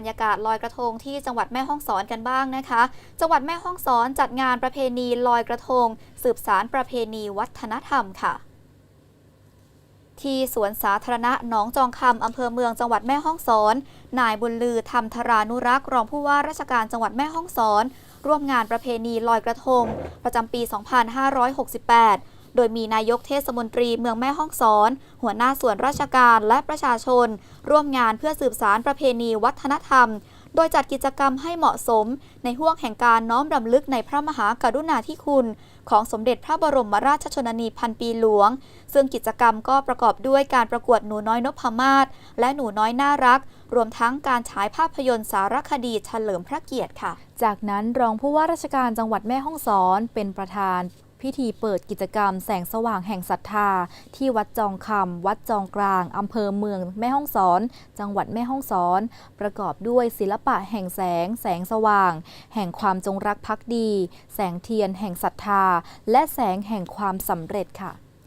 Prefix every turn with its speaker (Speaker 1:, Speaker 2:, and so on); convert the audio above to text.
Speaker 1: บรรยากาศลอยกระทงที่จังหวัดแม่ฮ่องสอนกันบ้างนะคะ จังหวัดแม่ฮ่องสอนจัดงานประเพณีลอยกระทง สืบสารประเพณีวัฒนธรรมค่ะ ที่สวนสาธารณะหนองจองคำอำเภอเมืองจังหวัดแม่ฮ่องสอน นายบุญลือธรรมธรานุรักษ์รองผู้ว่าราชการจังหวัดแม่ฮ่องสอน ร่วมงานประเพณีลอยกระทง ประจำปี 2568 โดยมีนายกเทศมนตรีเมืองแม่ฮ่องสอน หัวหน้าส่วนราชการและประชาชน ร่วมงานเพื่อสืบสารประเพณีวัฒนธรรม โดยจัดกิจกรรมให้เหมาะสม ในห่วงแห่งการน้อมรำลึกในพระมหากรุณาธิคุณ ของสมเด็จพระบรมราชชนนีพันปีหลวง ซึ่งกิจกรรมก็ประกอบด้วยการประกวดหนูน้อยนพมาศและหนูน้อยน่ารัก รวมทั้งการฉายภาพยนตร์สารคดีเฉลิมพระเกียรติค่ะ
Speaker 2: จากนั้นรองผู้ว่าราชการจังหวัดแม่ฮ่องสอนเป็นประธาน พิธีเปิดกิจกรรมแสงสว่างแห่งศรัทธา ที่วัดจองคำวัดจองกลางอำเภอเมืองแม่ฮ่องสอน จังหวัดแม่ฮ่องสอน ประกอบด้วยศิลปะแห่งแสง แสงสว่าง แห่งความจงรักภักดี แสงเทียนแห่งศรัทธา และแสงแห่งความสำเร็จค่ะ